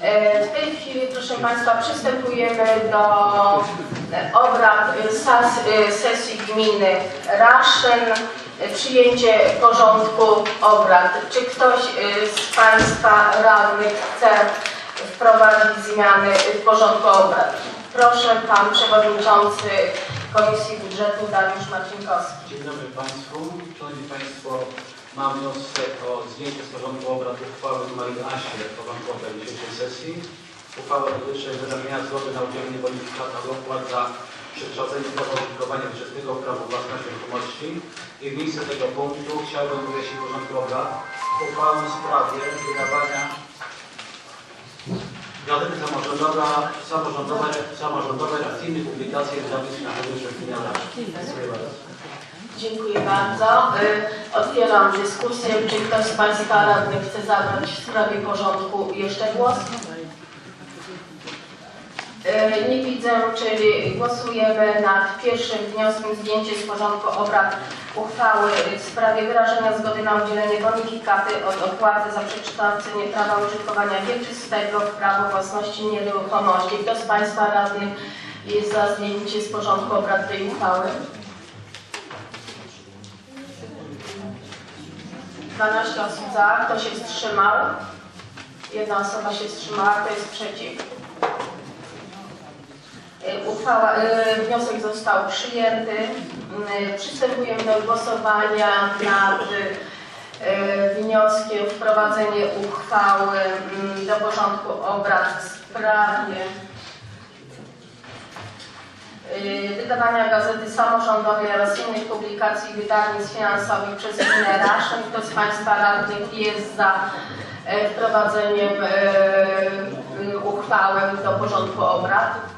E, W tej chwili, proszę Państwa, przystępujemy do e, obrad e, sesji gminy Raszyn. Przyjęcie porządku obrad. Czy ktoś z Państwa radnych chce wprowadzić zmiany w porządku obrad? Proszę Pan Przewodniczący Komisji Budżetu Dariusz Marcinkowski. Dzień dobry Państwu. Szanowni Państwo, mam wniosek o zdjęcie z porządku obrad uchwały nr 11 porządku obrad dzisiejszej sesji. Uchwała dotyczy wyrażenia zgody na udzielenie bonifikaty opłat za przekształcenie opodatkowania wyczesnego w prawo własności nieruchomości. I w miejsce tego punktu chciałbym w porządku obrad uchwałę w sprawie wydawania Gazety samorządowa, samorządowe, samorządowe akcyjnych publikacji wydawnictw na publicznych gminach. Dziękuję bardzo. Dziękuję bardzo. Y, Otwieram dyskusję. Czy ktoś z Państwa radnych chce zabrać w sprawie porządku jeszcze głos? Y, Nie widzę, czyli głosujemy nad pierwszym wnioskiem zdjęcie z porządku obrad uchwały w sprawie wyrażenia zgody na udzielenie bonifikaty od opłaty za przekształcenie prawa użytkowania wieczystego w prawo własności nieruchomości. Kto z Państwa radnych jest za zdjęcie z porządku obrad tej uchwały? 12 osób za, kto się wstrzymał? Jedna osoba się wstrzymała, kto jest przeciw? Y, Uchwała, y, wniosek został przyjęty. Y, Przystępujemy do głosowania nad wnioskiem wprowadzenie uchwały mm, do porządku obrad w sprawie wydawania gazety samorządowej oraz innych publikacji wydawnictw finansowych przez gminę Raszyn. Kto z Państwa radnych jest za e, wprowadzeniem e, uchwały do porządku obrad?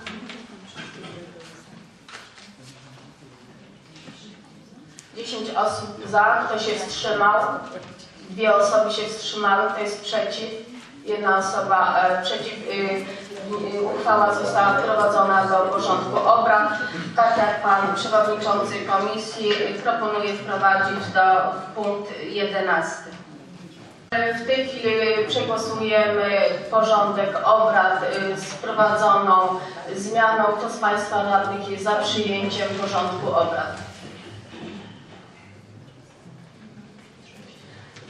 Dziesięć osób za, kto się wstrzymał? Dwie osoby się wstrzymały, kto jest przeciw? Jedna osoba e, przeciw. y, Uchwała została wprowadzona do porządku obrad. Tak jak Pan Przewodniczący Komisji y, proponuje wprowadzić do punkt 11. W tej chwili przegłosujemy porządek obrad z wprowadzoną zmianą. Kto z Państwa radnych jest za przyjęciem porządku obrad?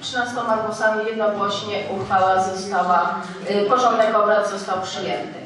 13 głosami jednogłośnie uchwała została, y, porządek obrad został przyjęty.